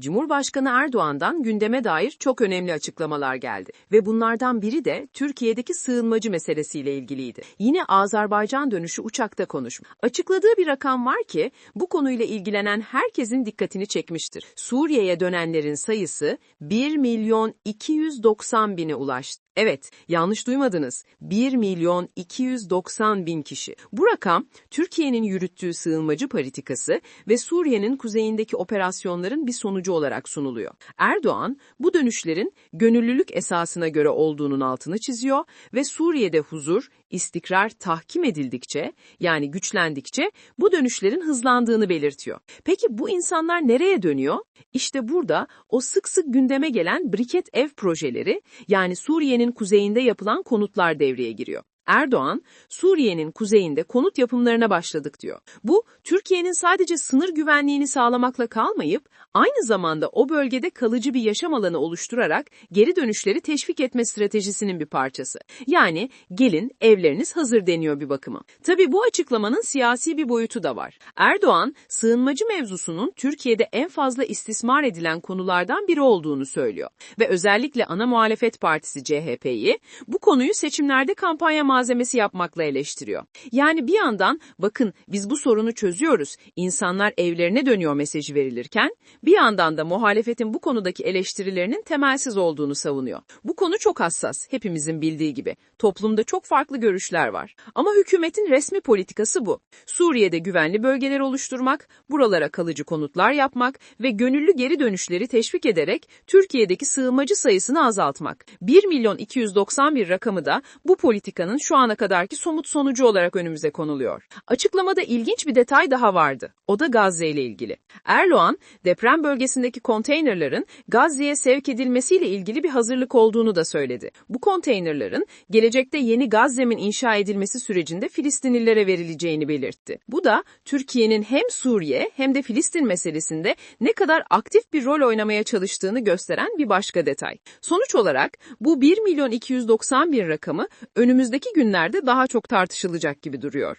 Cumhurbaşkanı Erdoğan'dan gündeme dair çok önemli açıklamalar geldi ve bunlardan biri de Türkiye'deki sığınmacı meselesiyle ilgiliydi. Yine Azerbaycan dönüşü uçakta konuşmuş. Açıkladığı bir rakam var ki bu konuyla ilgilenen herkesin dikkatini çekmiştir. Suriye'ye dönenlerin sayısı 1 milyon 290 bine ulaştı. Evet, yanlış duymadınız. 1 milyon 290 bin kişi. Bu rakam, Türkiye'nin yürüttüğü sığınmacı politikası ve Suriye'nin kuzeyindeki operasyonların bir sonucu olarak sunuluyor. Erdoğan, bu dönüşlerin gönüllülük esasına göre olduğunun altını çiziyor ve Suriye'de huzur, istikrar tahkim edildikçe, yani güçlendikçe bu dönüşlerin hızlandığını belirtiyor. Peki bu insanlar nereye dönüyor? İşte burada o sık sık gündeme gelen briket ev projeleri, yani Suriye'nin kuzeyinde yapılan konutlar devreye giriyor. Erdoğan, Suriye'nin kuzeyinde konut yapımlarına başladık diyor. Bu, Türkiye'nin sadece sınır güvenliğini sağlamakla kalmayıp, aynı zamanda o bölgede kalıcı bir yaşam alanı oluşturarak geri dönüşleri teşvik etme stratejisinin bir parçası. Yani gelin evleriniz hazır deniyor bir bakıma. Tabii bu açıklamanın siyasi bir boyutu da var. Erdoğan, sığınmacı mevzusunun Türkiye'de en fazla istismar edilen konulardan biri olduğunu söylüyor. Ve özellikle ana muhalefet partisi CHP'yi bu konuyu seçimlerde kampanya malzemesi yapmakla eleştiriyor. Yani bir yandan bakın biz bu sorunu çözüyoruz, insanlar evlerine dönüyor mesajı verilirken, bir yandan da muhalefetin bu konudaki eleştirilerinin temelsiz olduğunu savunuyor. Bu konu çok hassas, hepimizin bildiği gibi. Toplumda çok farklı görüşler var. Ama hükümetin resmi politikası bu. Suriye'de güvenli bölgeler oluşturmak, buralara kalıcı konutlar yapmak ve gönüllü geri dönüşleri teşvik ederek Türkiye'deki sığınmacı sayısını azaltmak. 1 milyon 291 rakamı da bu politikanın şu ana kadarki somut sonucu olarak önümüze konuluyor. Açıklamada ilginç bir detay daha vardı. O da Gazze ile ilgili. Erdoğan, deprem bölgesindeki konteynerların Gazze'ye sevk edilmesiyle ilgili bir hazırlık olduğunu da söyledi. Bu konteynerların gelecekte yeni Gazze'min inşa edilmesi sürecinde Filistinlilere verileceğini belirtti. Bu da Türkiye'nin hem Suriye hem de Filistin meselesinde ne kadar aktif bir rol oynamaya çalıştığını gösteren bir başka detay. Sonuç olarak bu 1 milyon 291 rakamı önümüzdeki günlerde daha çok tartışılacak gibi duruyor.